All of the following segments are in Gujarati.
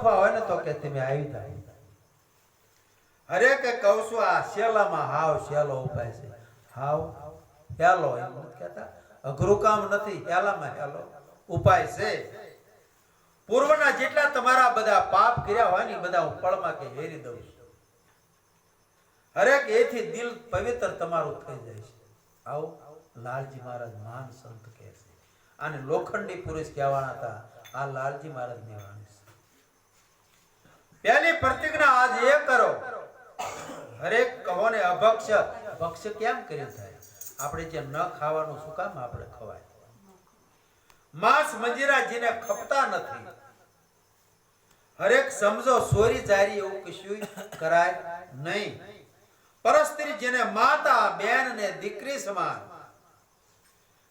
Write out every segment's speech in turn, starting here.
ઓળખવા હોય ને તો કે તમે આવી જાય. હરેકે કહું છું, આ શેલામાં હાવ શેલો ઉપાય છે. હાવ હેલો એમ કહેતા. અઘરું કામ નથી, હેલામાં હેલો ઉપાય છે. પૂર્વના જેટલા તમારા બધા પાપ કર્યા હોય ને બધા પળમાં કે હેરી દઉં છું. હરેક એથી દિલ પવિત્ર તમારું થઈ જાય છે. આવો, લાલજી મહારાજ મહાન સંત કહે છે. અને લોખંડી પુરુષ કહેવાના હતા. આ લાલજી મહારાજની વાણી છે પહેલી પ્રતિજ્ઞા આજ એ કરો હરેક કહો ને અભક્ષ. ભક્ષ કેમ કર્યું થાય? આપણે જે ન ખાવાનું શું કામ આપણે ખવાય? માંસ મંજીરા જેને ખપતા નથી. હરેક સમજો સોરી ચારી એવું કશું કરાય નહીં. પરસ્ત્રી જેને માતા, બેન ને દીકરી સમાન,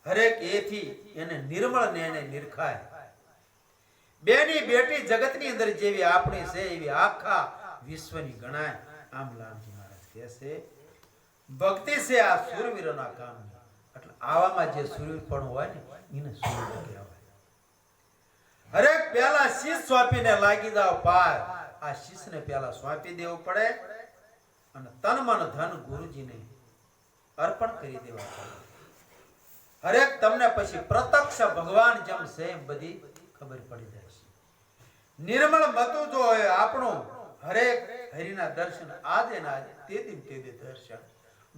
હરેક એથી એને નિર્મળ ને એને નિરખાય. બેની બેટી જગતની અંદર જેવી આપણી છે, એવી આખા વિશ્વની ગણાય. ભક્તિ છે આ સુરવીરોના કામ એટલે આવામાં જે સુરવીર પણ હોય ને, એને સુરવીર કહેવાય. હરેક પેલા શીશ સોંપીને લાગી જાવ પાર. આ શીશને પેલા સોંપી દેવું પડે અને તન મન ધન ગુરુજીને અર્પણ કરી દેવા હરેક તમને પછી પ્રત્યક્ષ ભગવાન જેમ છે એમ બધી ખબર પડી જાય છે. નિર્મળ મતું જો હોય આપણું, હરેક હરિના દર્શન આજે ના આજે તે દિન તે દે દર્શન.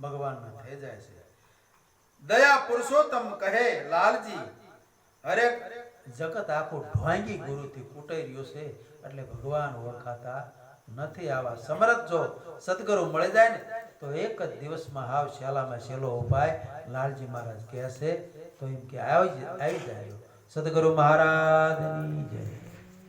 ભગવાનના થઈ જાય છે. દયા પુરુષોત્તમ કહે, લાલજી, અરે જગત આખું ઢોંગી ગુરુથી કૂટાઈ રહ્યો છે, એટલે ભગવાન ઓળખાતા નથી આવા. સમરથ જો સદગુરુ મળી જાય ને, તો એક જ દિવસમાં હાવ શેલામાં શેલો ઉપાય લાલજી મહારાજ કહે છે, તો એમ કે, આવી આવી જાય સદગુરુ મહારાજની જય.